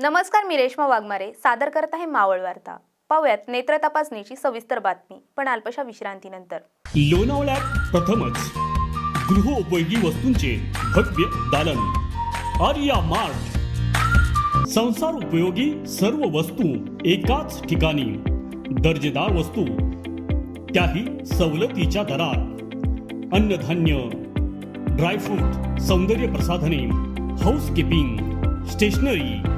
नमस्कार मी रेश्मा वाघमारे. सादर करत आहे मावळ वार्ता. पाहुयात नेत्र तपासणीची सविस्तर बातमी पण अल्पशा विश्रांतीनंतर. लोणावळ्यात प्रथमच गृहोपयोगी वस्तूंचे भव्य दालन. आर्या मार्ट. संसार उपयोगी सर्व वस्तू एकाच ठिकाणी. दर्जेदार वस्तू त्याही सवलतीच्या दरात. अन्नधान्य ड्रायफ्रूट सौंदर्य प्रसाधने हाऊसकीपिंग स्टेशनरी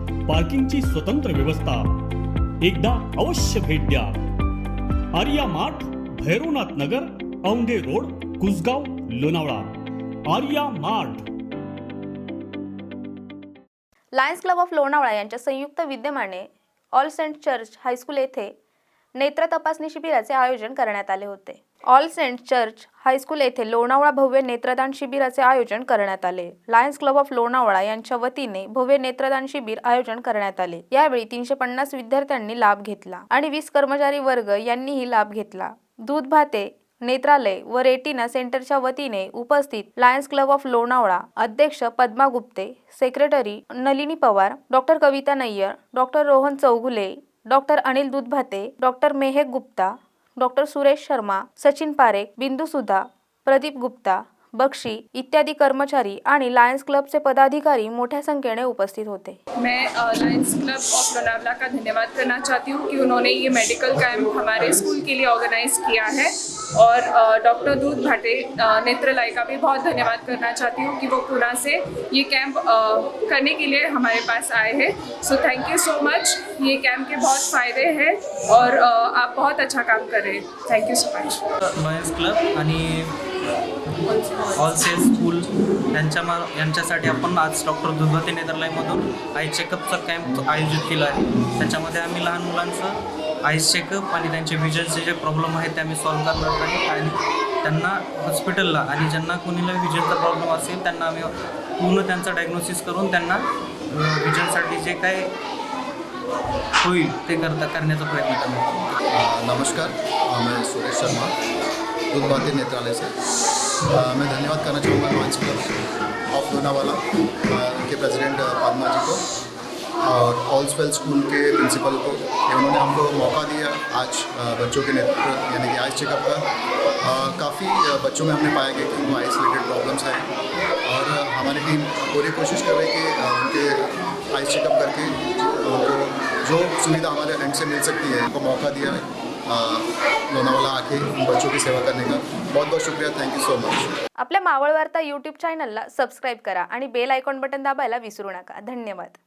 पार्किंगची स्वतंत्र व्यवस्था. एकदा अवश्य भेट द्या. Arya mart Bhairavnath Nagar Aundhe road Kusgaon Lonavala. Arya mart. Lions Club of Lonavala यांच्या संयुक्त विद्यमाने ऑल सेंट चर्च हायस्कूल येथे नेत्र तपासणी शिबिराचे आयोजन करण्यात आले होते. ऑल सेंट चर्च हायस्कूल येथे लोणावळा भव्य नेत्रदान शिबिराचे आयोजन करण्यात आले. लायन्स क्लब ऑफ लोणावळा यांच्या वतीने भव्य नेत्रदान शिबिर आयोजन करण्यात आले. यावेळी तीनशे पन्नास विद्यार्थ्यांनी लाभ घेतला आणि वीस कर्मचारी वर्ग यांनीही लाभ घेतला. दूध भाते नेत्रालय व रेटिना सेंटरच्या वतीने उपस्थित लायन्स क्लब ऑफ लोणावळा अध्यक्ष Padma Gupte secretary Nalini Pawar doctor Kavita Nayyar doctor Rohan Chougule doctor Anil Dudhbhate doctor Mehek Gupta doctor Suresh Sharma Sachin Parekh Bindu Sudha Pradeep Gupta Bakshi इत्यादी कर्मचारी आणि Lions क्लबचे पदाधिकारी मोठ्या संख्येने उपस्थित होते. मैं लायंस क्लब ऑफ लोनावला का धन्यवाद करना चाहती हूँ कि उन्होंने ये मेडिकल कैंप हमारे स्कूल के लिए ऑर्गेनाइज किया है और डॉक्टर दूध भाटे नेत्रलय का भी बहुत धन्यवाद करना चाहती हूँ कि वो पुणे से ये कैंप करने के लिए हमारे पास आए हैं। So thank you so much ये कैंप के बहुत फ़ायदे हैं और आप बहुत अच्छा काम कर रहे हैं। Thank you so much Lions Club आणि ऑल सेफ स्कूल यांच्या मा यांच्यासाठी आपण आज डॉक्टर दुर्गती नेदरलायमधून आय चेकअपचा कॅम्प आयोजित केला आहे. त्याच्यामध्ये आम्ही लहान मुलांचं आईस चेकअप आणि त्यांचे विजनचे जे प्रॉब्लेम आहेत ते आम्ही सॉल्व करणार आहे. आणि त्यांना हॉस्पिटलला आणि ज्यांना कोणीला विजनचा प्रॉब्लेम असेल त्यांना आम्ही पूर्ण त्यांचा डायग्नोसिस करून त्यांना विजनसाठी जे काय होईल ते करता करण्याचा प्रयत्न करणार नमस्कार. मी सुरेश शर्मा. दूधभाती नेत्रालय से। अ, मैं धन्यवाद करना चाहूँगा लॉन्च क्लब ऑफ़ लोनावाला उनके प्रेसिडेंट पदमा जी को और ऑल्सवेल स्कूल के प्रिंसिपल को कि उन्होंने हमको मौका दिया आज बच्चों के नेत्र यानी कि आइस चेकअप का। काफ़ी बच्चों में हमने पाया गया कि उनको आइस रिलेटेड प्रॉब्लम्स हैं। और हमारी टीम पूरी कोशिश कर रही है कि उनके आइस चेकअप करके उनको जो सुविधा हमारे एंड से मिल सकती है उनको मौका दिया है। लोनावाला आके बच्चों की सेवा करने का? बहुत बहुत शुक्रिया थैंक यू सो मच आपल्या मावळ वार्ता यूट्यूब चॅनलला सबस्क्राईब करा आणि बेल आयकॉन बटन दाबायला विसरू नका. धन्यवाद.